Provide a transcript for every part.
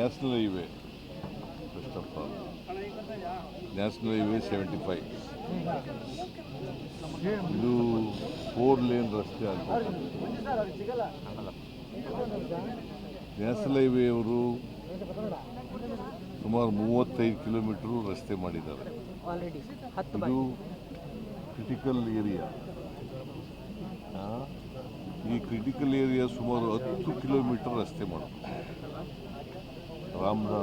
National highway first of all national highway seventy five ಇದು four lane ರಸ್ತೆ ಅಂತ national highway ಅವರು ಸುಮಾರು ಮೂವತ್ತೈದು ಕಿಲೋಮೀಟರ್ ರಸ್ತೆ ಮಾಡಿದ್ದಾರೆ. ಇದು ಕ್ರಿಟಿಕಲ್ ಏರಿಯಾ ಈ ಕ್ರಿಟಿಕಲ್ ಏರಿಯಾ ಸುಮಾರು ಹತ್ತು ಕಿಲೋಮೀಟರ್ ರಸ್ತೆ ಮಾಡಬೇಕು ರಾಮನ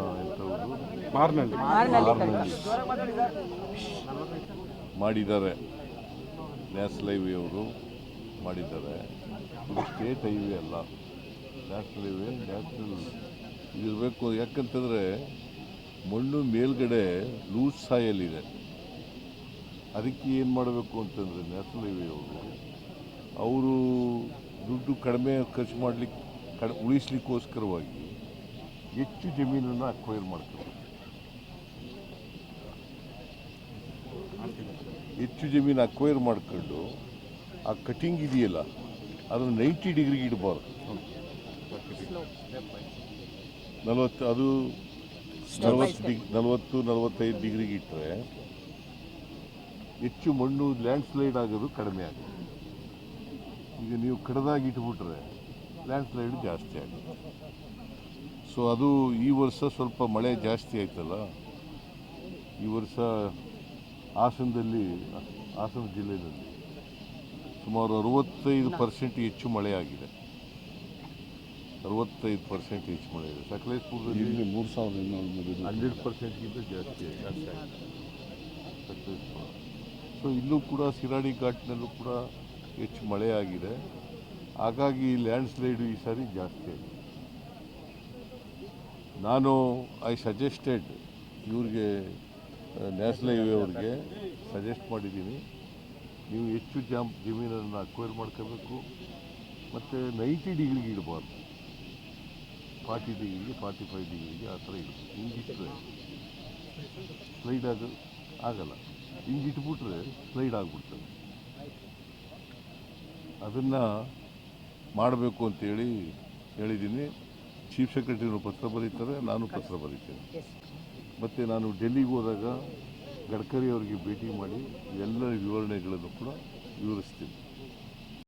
ಮಾಡಿದ್ದಾರೆ. ನ್ಯಾಷನಲ್ ಹೈವೇ ಅವರು ಮಾಡಿದ್ದಾರೆ. ಇದು ಸ್ಟೇಟ್ ಹೈವೇ ಅಲ್ಲ. ನ್ಯಾಷನಲ್ ಹೈವೇ ನ್ಯಾಷನಲ್ ಇದಿರಬೇಕು ಯಾಕಂತಂದರೆ ಮಣ್ಣು ಮೇಲ್ಗಡೆ ಲೂಸ್ ಸಾಯಲ್ಲಿದೆ ಅದಕ್ಕೆ ಏನು ಮಾಡಬೇಕು ಅಂತಂದರೆ ನ್ಯಾಷನಲ್ ಹೈವೇ ಅವರು ಅವರು ದುಡ್ಡು ಕಡಿಮೆ ಖರ್ಚು ಮಾಡಲಿಕ್ಕೆ ಕಡ್ ಉಳಿಸ್ಲಿಕ್ಕೋಸ್ಕರವಾಗಿ ಹೆಚ್ಚು ಜಮೀನನ್ನು ಅಕ್ವೈರ್ ಮಾಡ್ತಾರೆ ಹೆಚ್ಚು ಜಮೀನು ಅಕ್ವೈರ್ ಮಾಡ್ಕೊಂಡು ಆ ಕಟಿಂಗ್ ಇದೆಯಲ್ಲ, ಅದನ್ನು ನೈಂಟಿ ಡಿಗ್ರಿಗೆ ಇಡಬಾರ್ದು. ನಲವತ್ತು, ಅದು ನಲವತ್ತು ಡಿಗ್, ನಲವತ್ತು, ನಲವತ್ತೈದು ಡಿಗ್ರಿಗೆ ಇಟ್ಟರೆ ಹೆಚ್ಚು ಮಣ್ಣು ಲ್ಯಾಂಡ್ ಸ್ಲೈಡ್ ಆಗೋದು ಕಡಿಮೆ ಆಗುತ್ತೆ. ಈಗ ನೀವು ಕಡದಾಗಿ ಇಟ್ಬಿಟ್ರೆ ಲ್ಯಾಂಡ್ ಸ್ಲೈಡ್ ಜಾಸ್ತಿ ಆಗುತ್ತೆ. ಸೊ ಅದು ಈ ವರ್ಷ ಸ್ವಲ್ಪ ಮಳೆ ಜಾಸ್ತಿ ಆಯ್ತಲ್ಲ? ಈ ವರ್ಷ ಹಾಸನದಲ್ಲಿ ಹಾಸನ ಜಿಲ್ಲೆಯಲ್ಲಿ ಸುಮಾರು ಅರವತ್ತೈದು ಪರ್ಸೆಂಟ್ ಹೆಚ್ಚು ಮಳೆ ಆಗಿದೆ. ಅರವತ್ತೈದು ಪರ್ಸೆಂಟ್ ಹೆಚ್ಚು ಮಳೆ ಇದೆ ಸಕಲೇಶ್ಪುರದಲ್ಲಿ ಮೂರು ಸಾವಿರದ ಇನ್ನೂರು ಹಂಡ್ರೆಡ್ ಪರ್ಸೆಂಟ್ಗಿಂತ ಜಾಸ್ತಿ ಆಗಿದೆ. ಸಕಲೇಶ್ಪುರ. ಸೊ ಇಲ್ಲೂ ಕೂಡ ಸಿರಾಡಿ ಘಾಟ್ನಲ್ಲೂ ಕೂಡ ಹೆಚ್ಚು ಮಳೆ ಆಗಿದೆ. ಹಾಗಾಗಿ ಲ್ಯಾಂಡ್ ಸ್ಲೈಡ್ ಈ ಸಾರಿ ಜಾಸ್ತಿ ಆಗಿದೆ. ನಾನು ಐ ಸಜೆಸ್ಟೆಡ್ ಇವ್ರಿಗೆ ನ್ಯಾಷನಲ್ ಹೈವೇ ಅವ್ರಿಗೆ ಸಜೆಸ್ಟ್ ಮಾಡಿದ್ದೀನಿ. ನೀವು ಹೆಚ್ಚು ಜಾಮ್, ಜಮೀನನ್ನು ಅಕ್ವೈರ್ ಮಾಡ್ಕೋಬೇಕು. ಮತ್ತು ನೈಂಟಿ ಡಿಗ್ರಿಗೆ ಇಡಬಾರ್ದು ಫಾರ್ಟಿ ಡಿಗ್ರಿಗೆ ಫಾರ್ಟಿ ಫೈವ್ ಡಿಗ್ರಿಗೆ ಆ ಥರ ಇಡಬೇಕು ಹಿಂಗಿಟ್ಟರೆ ಸ್ಲೈಡ್ ಆಗ, ಆಗಲ್ಲ. ಹಿಂಗಿಟ್ಬಿಟ್ರೆ ಸ್ಲೈಡ್ ಆಗಿಬಿಡ್ತದೆ. ಅದನ್ನು ಮಾಡಬೇಕು ಅಂತೇಳಿ ಹೇಳಿದ್ದೀನಿ. ಚೀಫ್ ಸೆಕ್ರೆಟರಿಯವರು ಪತ್ರ ಬರೀತಾರೆ ನಾನು ಪತ್ರ ಬರೀತೇನೆ. ಮತ್ತು ನಾನು ಡೆಲ್ಲಿಗೆ ಹೋದಾಗ ಗಡ್ಕರಿ ಅವರಿಗೆ ಭೇಟಿ ಮಾಡಿ ಎಲ್ಲ ವಿವರಣೆಗಳನ್ನು ಕೂಡ ವಿವರಿಸ್ತೀನಿ.